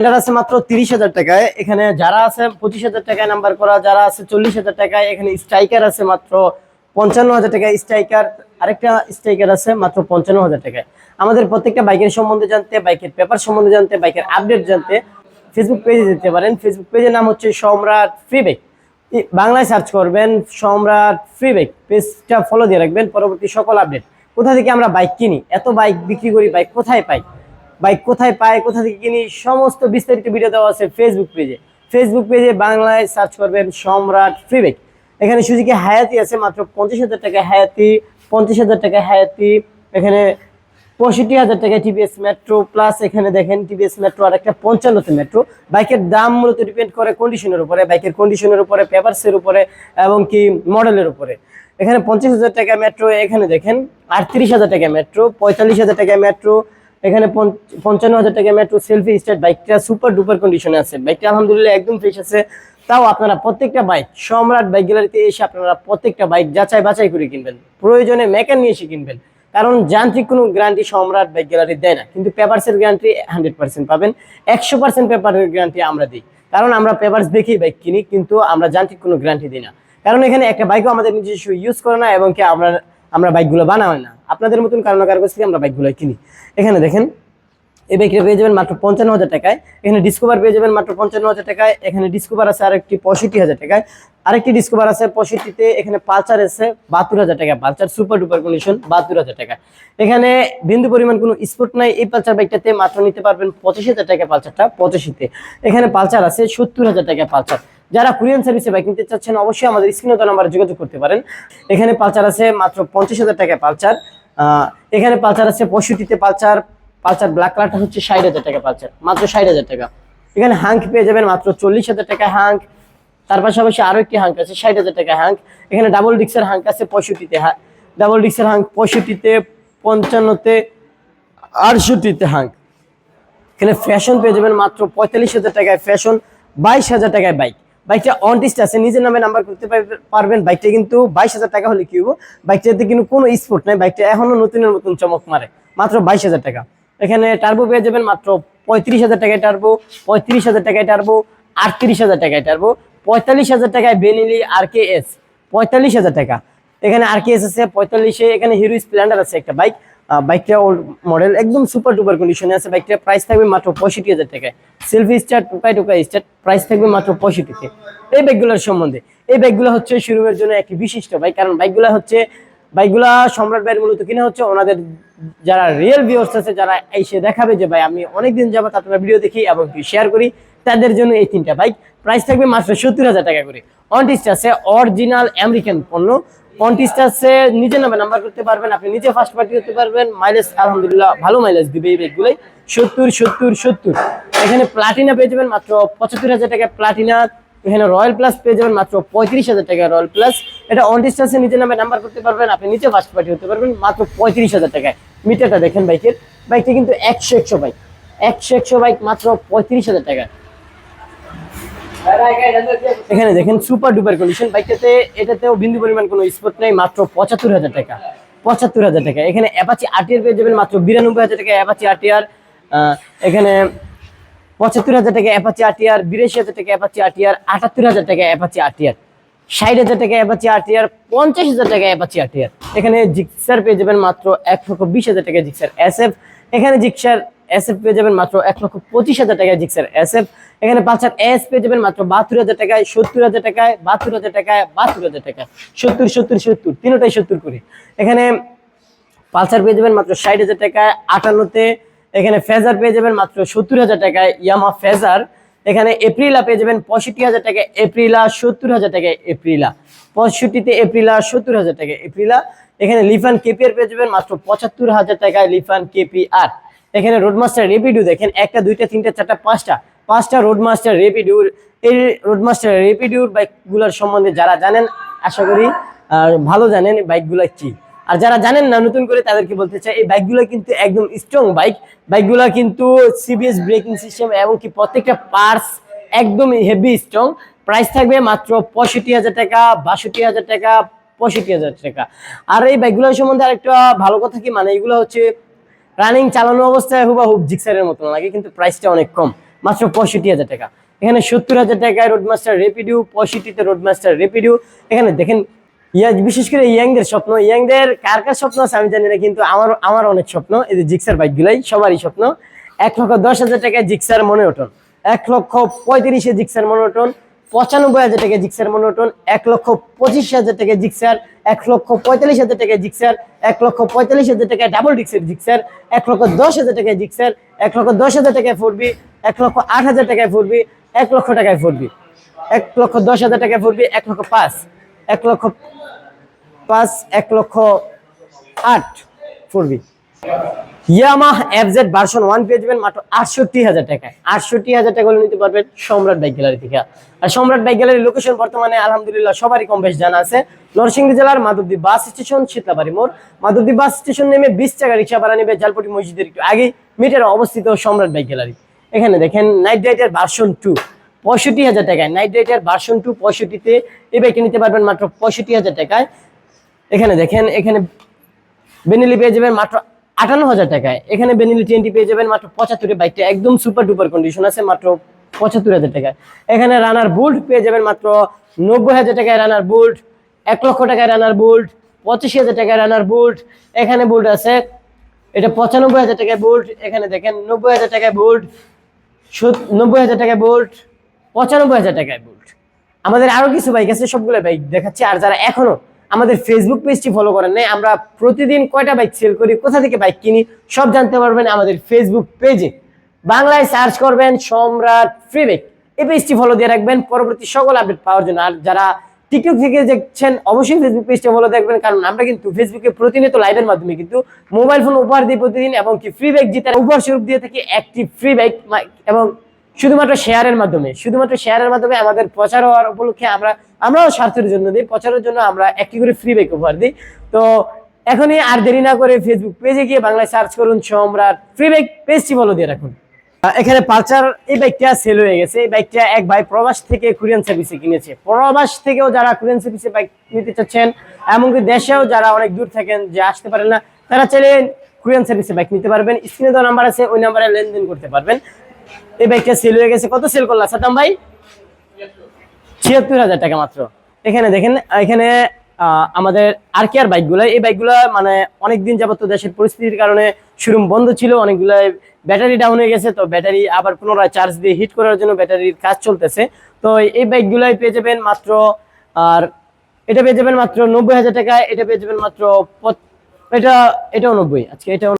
আছে মাত্র তিরিশ হাজার টাকায়। এখানে যারা আছে, পঁচিশ হাজার টাকায় নাম্বার করা, যারা আছে চল্লিশ হাজার টাকায়, এখানে স্ট্রাইকার আছে মাত্র পঞ্চান্ন হাজার টাকায়। স্ট্রাইকার আরেকটা স্ট্রাইকার আছে মাত্র পঞ্চান্ন হাজার টাকায়। আমাদের প্রত্যেকটা বাইকের সম্বন্ধে জানতে, বাইকের পেপার সম্বন্ধে জানতে, বাইকের আপডেট জানতে ফেসবুক পেজে যেতে পারেন। ফেসবুক পেজের নাম হচ্ছে সম্রাট ফ্রিবেক বাংলায় সার্চ করবেন, সম্রাট ফ্রিবেক পেজটা ফলো দিয়ে রাখবেন। পরবর্তী সকল আপডেট কোথা থেকে আমরা বাইক কিনি? এত বাইক বিক্রি করি বাইক কোথায় পাই? বাইক কোথায় পায়, কোথা থেকে কিনি, সমস্ত বিস্তারিত ভিডিও দেওয়া আছে ফেসবুক পেজে ফেসবুক পেজে বাংলায় সার্চ করবেন সম্রাট ফ্রিবেক এখানে সুজুকি হায়াতি আছে, মাত্র পঞ্চাশ হাজার টাকা হায়াতি, পঞ্চাশ হাজার টাকা হায়াতি, এখানে পঁয়ষট্টি হাজার টাকা টিভিএস মেট্রো প্লাস এখানে দেখেন টিভিএস মেট্রো আর একটা পঞ্চান্নতে মেট্রো বাইকের দাম মূলত ডিপেন্ড করে কন্ডিশনের উপরে, বাইকের কন্ডিশনের উপরে পেপারসের উপরে, এবং কি মডেলের উপরে। এখানে পঞ্চাশ হাজার টাকা মেট্রো এখানে দেখেন আটত্রিশ হাজার টাকা মেট্রো পঁয়তাল্লিশ হাজার টাকা মেট্রো এখানে পঞ্চান্ন হাজার টাকা মেট্রো সেলফি স্টার্ট বাইকটা সুপার ডুপার কন্ডিশনে আছে। বাইকটা আলহামদুলিল্লাহ একদম ফ্রেশ আছে। তাও আপনারা প্রত্যেকটা বাইক সম্রাট বাইক গ্যালারিতে এসে আপনারা প্রত্যেকটা বাইক যাচাই বাছাই করে কিনবেন। প্রয়োজনে মেকান নিয়ে এসে কিনবেন। কারণ যান্ত্রিক কোনো গ্যারান্টি সম্রাট বাইক গ্যালারি দেয় না। কিন্তু পেপারসের গ্যারান্টি হান্ড্রেড পার্সেন্ট পাবেন। একশো পার্সেন্ট পেপারের গ্যারান্টি আমরা দিই। কারণ আমরা পেপারস দেখেই বাইক কিনি, কিন্তু আমরা যান্ত্রিক কোনো গ্যারান্টি দিই না। কারণ এখানে একটা বাইকও আমাদের নিজস্ব ইউজ করে না এবং কি আমরা আমরা বাইকগুলো বানাই না। আপনাদের মতন কারণ কারও কাছ থেকে আমরা বাইকগুলো কিনি। এখানে দেখেন, এই বাইকটা পেয়ে যাবেন মাত্র পঞ্চান্ন হাজার টাকায়। এখানে ডিসকভার পেয়ে যাবেন মাত্র পঞ্চান্ন হাজার টাকায়। এখানে ডিসকভার আছে আরেকটি পঁয়ষট্টি হাজার টাকায়। আরেকটি ডিসকভার আছে পঁয়ষট্টিতে, এখানে পালচার আছে বাহাত্তর হাজার টাকা পালচার সুপার ডুপার কন্ডিশন বাহাত্তর হাজার টাকা এখানে বিন্দু পরিমাণ কোনো স্পোর্ট নাই। এই পালচার বাইকটাতে মাত্র নিতে পারবেন পঁচিশ হাজার টাকা পালচারটা পঁচাশিতে। এখানে পালচার আছে সত্তর হাজার টাকা পালচার যারা কুরিয়ান সার্ভিসে বাইক নিতে চাচ্ছেন, অবশ্যই আমাদের স্ক্রিনে তো নাম্বারে যোগাযোগ করতে পারেন। এখানে পালচার আছে মাত্র পঞ্চাশ হাজার টাকা পালচার এখানে পালচার আছে পঁয়ষট্টিতে পালচার পালচার ব্ল্যাক কালারটা হচ্ছে ষাট হাজার টাকা পালচার মাত্র ষাট হাজার টাকা। এখানে হাঙ্ক পেয়ে যাবেন মাত্র চল্লিশ হাজার টাকা হাঙ্ক তার পাশাপাশি আরও একটি হাঙ্ক আছে, ষাট হাজার টাকা হাঙ্ক এখানে ডাবল ডিক্সের হাঙ্ক আছে পঁয়ষট্টিতে ডাবল ডিক্সের হাঙ্ক পঁয়ষট্টিতে, পঞ্চান্নতে, আটষট্টিতে হাঙ্ক এখানে ফ্যাশন পেয়ে যাবেন মাত্র পঁয়তাল্লিশ হাজার টাকায় ফ্যাশন বাইশ হাজার টাকায় বাইক বাইকটা অনটিস্ট আছে, নিজের নামে নাম্বার করতে পারবেন। বাইকটা কিন্তু বাইশ হাজার টাকা হলে কি হব বাইকটাতে কিন্তু কোনো স্পোর্ট নাই। বাইকটা এখনও নতুনের মতন চমক মারে। মাত্র বাইশ হাজার টাকা। এখানে টার্বো পেয়ে যাবেন মাত্র পঁয়ত্রিশ হাজার টাকায় টার্বো পঁয়ত্রিশ হাজার টাকায় টার্বো আটত্রিশ হাজার টাকায় টার্বো পঁয়তাল্লিশ হাজার টাকায় বেনিলি আর কে এস পঁয়তাল্লিশ হাজার টাকা। এখানে আর কে এস আছে, পঁয়তাল্লিশে এখানে হিরো স্প্লেন্ডার আছে একটা বাইক বাইকটা ওল্ড মডেল একদম সুপার ডুপার কন্ডিশনে আছে। বাইকটা প্রাইস থাকবে মাত্র পঁয়ষট্টি হাজার টাকায় সেলফি স্টার্ট টোকাই টোকাই স্টার্ট প্রাইস থাকবে মাত্র পঁয়ষট্টিতে এই বাইকগুলোর সম্বন্ধে। এই বাইকগুলো হচ্ছে শোরুমের জন্য একটি বিশিষ্ট বাইক। কারণ বাইকগুলো হচ্ছে, বাইকগুলা সম্রাট ভাইয়ের মূলত কিনে হচ্ছে ওনাদের যারা রিয়েল ভিউয়ার্স আছে, যারা এসে দেখাবে যে, ভাই, আমি অনেকদিন যাবত আপনার ভিডিও দেখি এবং শেয়ার করি। তাদের জন্য এই তিনটা বাইক। প্রাইস থাকবে মাত্র সত্তর হাজার টাকা করে। অনটিস্ট আছে অরিজিনাল আমেরিকান পণ্য। অনটিস্ট আছে নিজের নামে নাম্বার করতে পারবেন, আপনি নিজে ফার্স্ট পার্টি করতে পারবেন মাইলেজ আলহামদুলিল্লাহ ভালো মাইলেজ দিবে এই বাইকগুলোই সত্তর সত্তর সত্তর। এখানে প্লাটিনা পেয়ে যাবেন মাত্র পঁচাত্তর হাজার টাকা প্লাটিনা এখানে রয়্যাল প্লাস পেয়ে যাবেন মাত্র পঁয়ত্রিশ হাজার টাকা রয়্যাল প্লাস এটা অন ডিস্টেন্সে নিজের নামে নাম্বার করতে পারবেন, আপনি নিচে ফার্স্ট পার্টি হতে পারবেন মাত্র পঁয়ত্রিশ হাজার টাকায়। মিটারটা দেখেন বাইকের। বাইকটি কিন্তু একশো একশো বাইক একশো একশো বাইক মাত্র পঁয়ত্রিশ হাজার টাকা এখানে দেখেন সুপার ডুপার কন্ডিশন বাইকটাতে, এটাতেও বিন্দু পরিমাণ কোনো স্পট নেই, মাত্র পঁচাত্তর হাজার টাকা। পঁচাত্তর হাজার টাকা। এখানে অ্যাপাচি আরটিআর পেয়ে যাবেন মাত্র বিরানব্বই হাজার টাকা অ্যাপাচি আরটিআর এখানে পঁচাত্তর হাজার টাকা অ্যাপাচি আরটিআর বিরাশি হাজার টাকা অ্যাপাচি আরটিআর আটাত্তর হাজার টাকা অ্যাপাচি আরটিআর ষাট হাজার টাকা অ্যাপাচি আরটিআর পঞ্চাশ হাজার টাকা অ্যাপাচি আরটিআর এখানে জিক্সার পেয়ে যাবেন মাত্র এক লক্ষ বিশ হাজার টাকা জিক্সার এসএফ এখানে জিক্সার এসএফ পেয়ে যাবেন মাত্র এক লক্ষ পঁচিশ হাজার টাকায় জিক্সার এসএফ এখানে পালসার এস পেয়ে যাবেন মাত্র বাহাত্তর হাজার টাকায়, সত্তর হাজার টাকায়, বাহাত্তর হাজার টাকায়, বাহাত্তর হাজার টাকায়। সত্তর সত্তর সত্তর, তিনটাই সত্তর করে। এখানে পালসার পেয়ে যাবেন মাত্র ষাট হাজার টাকায়, আটান্নতে। এখানে ফেজার পেয়ে যাবেন মাত্র সত্তর হাজার টাকায়, ইয়ামা ফেজার। এখানে এপ্রিলা পেয়ে যাবেন পঁয়ষট্টি হাজার টাকা এপ্রিলা, সত্তর হাজার টাকা এপ্রিলা। পঁয়ষট্টিতে এপ্রিলা, সত্তর হাজার টাকা এপ্রিলা। এখানে লিফান কেপিআর পেয়ে যাবেন মাত্র পঁচাত্তর হাজার টাকায় লিফান কেপিআর। এখানে রোডমাস্টার রেপিডিউ দেখেন, একটা, দুইটা, তিনটা, চারটা, পাঁচটা। পাঁচটা রোডমাস্টার রেপিডিউর এই রোডমাস্টার রেপিডিউর বাইকগুলোর সম্বন্ধে যারা জানেন, আশা করি ভালো জানেন বাইকগুলো কি। আর যারা জানেন না, নতুন করে তাদেরকে বলতে চাই, এই বাইকগুলো কিন্তু একদম স্ট্রং বাইক বাইকগুলো কিন্তু সিবিএস ব্রেকিং সিস্টেম এবং কি প্রত্যেকটা পার্টস একদম হেভি স্ট্রং প্রাইস থাকবে মাত্র পঁয়ষট্টি হাজার টাকা, বাষট্টি হাজার টাকা, পঁয়ষট্টি হাজার টাকা। আর এই বাইকগুলোর সম্বন্ধে আরেকটা ভালো কথা কি মানে এগুলো হচ্ছে রানিং চালানো অবস্থায় হুবা হুব জিক্সারের মতন লাগে, কিন্তু প্রাইসটা অনেক কম। মাত্র পঁয়ষট্টি হাজার টাকা। এখানে সত্তর হাজার টাকায় রোডমাস্টার রেপিডিউ পঁয়ষট্টিতে রোডমাস্টার রেপিডিউ এখানে দেখেন, ইয়া বিশেষ করে ইয়াংদের স্বপ্ন। ইয়াংদের কার কার স্বপ্ন আছে আমি জানি না, কিন্তু আমার আমার অনেক স্বপ্ন। এই যে জিক্সার বাইকগুলাই, সবারই স্বপ্ন। এক লক্ষ দশ হাজার টাকায় জিক্সার মনোটন এক লক্ষ পঁয়ত্রিশে জিক্সার মনোটন পঁচানব্বই হাজার টাকা জিক্সার মনোটন এক লক্ষ পঁচিশ হাজার টাকা জিক্সার এক লক্ষ পঁয়তাল্লিশ হাজার টাকা জিক্সার এক লক্ষ পঁয়তাল্লিশ হাজার টাকা ডাবল ডিক্সের জিক্সার এক লক্ষ দশ হাজার টাকায় জিক্সার এক লক্ষ দশ হাজার টাকায় ফুটবি এক লক্ষ আট হাজার টাকায় ফুটবি এক লক্ষ টাকায় ফুটবি এক লক্ষ দশ হাজার টাকায় ফুটবি এক লক্ষ পাঁচ এক লক্ষ পাঁচ এক লক্ষ আট ফুটবি ইয়ামাহ এফজেড ভার্সন ওয়ান পেয়ে যাবেন মাত্র আটষট্টি হাজার টাকায়। আটষট্টি হাজার টাকা নিতে পারবেন সম্রাট বাইক গ্যালারি থেকে। আর সম্রাট বাইক গ্যালারির লোকেশন বর্তমানে আলহামদুলিল্লাহ সবারই কম বেশ জানা আছে। নরসিংদী জেলার মাধবদ্বীপ বাস স্টেশন, শীতলাবাড়ি মোড়। মাধবদ্বীপ বাস স্টেশন নেমে বিশ টাকা রিক্সা ভাড়া নেবে জালপটি মসজিদের একটু আগে। মিটারে অবস্থিত সম্রাট বাইক গ্যালারি। এখানে দেখেন নাইট রাইডার ভার্সন টু পঁয়ষট্টি হাজার টাকায়। নাইট রাইডার ভার্সন টু পঁয়ষট্টিতে এই বাইকটি নিতে পারবেন মাত্র পঁয়ষট্টি হাজার টাকায়। এখানে দেখেন, এখানে বেনিলি পেয়ে যাবেন মাত্র আটান্ন হাজার টাকায়। এখানে বেনিলি টোয়েন্টি পেয়ে যাবেন মাত্র পঁচাত্তরে বাইকটা। একদম সুপার ডুপার কন্ডিশন আছে, মাত্র পঁচাত্তর হাজার টাকায়। এখানে রানার বুল্ট পেয়ে যাবেন মাত্র নব্বই হাজার টাকায় রানার বুল্ট এক লক্ষ টাকায় রানার বুল্ট পঁচিশ হাজার টাকায় রানার বুল্ট এখানে বুল্ট আছে, এটা পঁচানব্বই হাজার টাকায় বুল্ট এখানে দেখেন নব্বই হাজার টাকায় বুল্ট নব্বই হাজার টাকায় বুল্ট পঁচানব্বই হাজার টাকায় বুল্ট আমাদের আরও কিছু বাইক আছে, সবগুলো বাইক দেখাচ্ছি। আর যারা এখনও আমাদের ফেসবুক পেজটি ফলো করেন নাই। আমরা প্রতিদিন কয়টা বাইক সেল করি, কোথা থেকে বাইক কিনি, সব জানতে পারবেন আমাদের ফেসবুক পেজে বাংলায় সার্চ করবেন সম্রাট ফ্রি বাইক এই পেজটি ফলো দিয়ে রাখবেন, পরবর্তী সকল আপডেট পাওয়ার জন্য। আর যারা টিকটক থেকে দেখছেন, অবশ্যই ফেসবুক পেজটা ফলো দেখবেন কারণ আমরা কিন্তু ফেসবুকে প্রতিনিয়ত লাইভের মাধ্যমে কিন্তু মোবাইল ফোন উপহার দিই প্রতিদিন, এবং কি ফ্রি বাইক জিতার উপহার স্বরূপ দিয়ে থাকি একটি ফ্রি বাইক এবং শুধুমাত্র শেয়ারের মাধ্যমে, শুধুমাত্র শেয়ারের মাধ্যমে আমাদের প্রচার হওয়ার উপলক্ষে আমরা, আমরাও স্বার্থের জন্য দিই, প্রচারের জন্য আমরা একটি করে ফ্রি বেক উপহার দিই। তো এখনই আর দেরি না করে ফেসবুক পেজে গিয়ে বাংলায় সার্চ করুন, সম্রাট ফ্রি বাইক পেজটি ফলো দিয়ে রাখুন। এখানে পালচার এই বাইকটা সেল হয়ে গেছে। এই বাইকটা এক ভাই প্রবাস থেকে কুরিয়ান সার্ভিসে কিনেছে। প্রবাস থেকেও যারা কুরিয়ান সার্ভিসে বাইক নিতে চাচ্ছেন, এমনকি দেশেও যারা অনেক দূর থাকেন যে আসতে পারেন না, তারা চাইলে কুরিয়ান সার্ভিসে বাইক নিতে পারবেন। স্ক্রিনে দেওয়া নাম্বার আছে, ওই নাম্বারে লেনদেন করতে পারবেন। এই বাইকটা সেল হয়ে গেছে। কত সেল করলা সাতাম ভাই? ছিয়াত্তর হাজার টাকা মাত্র। এখানে দেখেন, এখানে আমাদের আর কেয়ার বাইকগুলো এই বাইকগুলো মানে অনেকদিন যাবত দেশের পরিস্থিতির কারণে শোরুম বন্ধ ছিল, অনেকগুলো ব্যাটারি ডাউন হয়ে গেছে, তো ব্যাটারি আবার পুনরায় চার্জ দিয়ে হিট করার জন্য ব্যাটারির কাজ চলতেছে। তো এই বাইকগুলোই পেয়ে যাবেন মাত্র, আর এটা পেয়ে যাবেন মাত্র নব্বই হাজার টাকায় এটা পেয়ে যাবেন মাত্র এটা, এটাও নব্বই, আজকে এটাও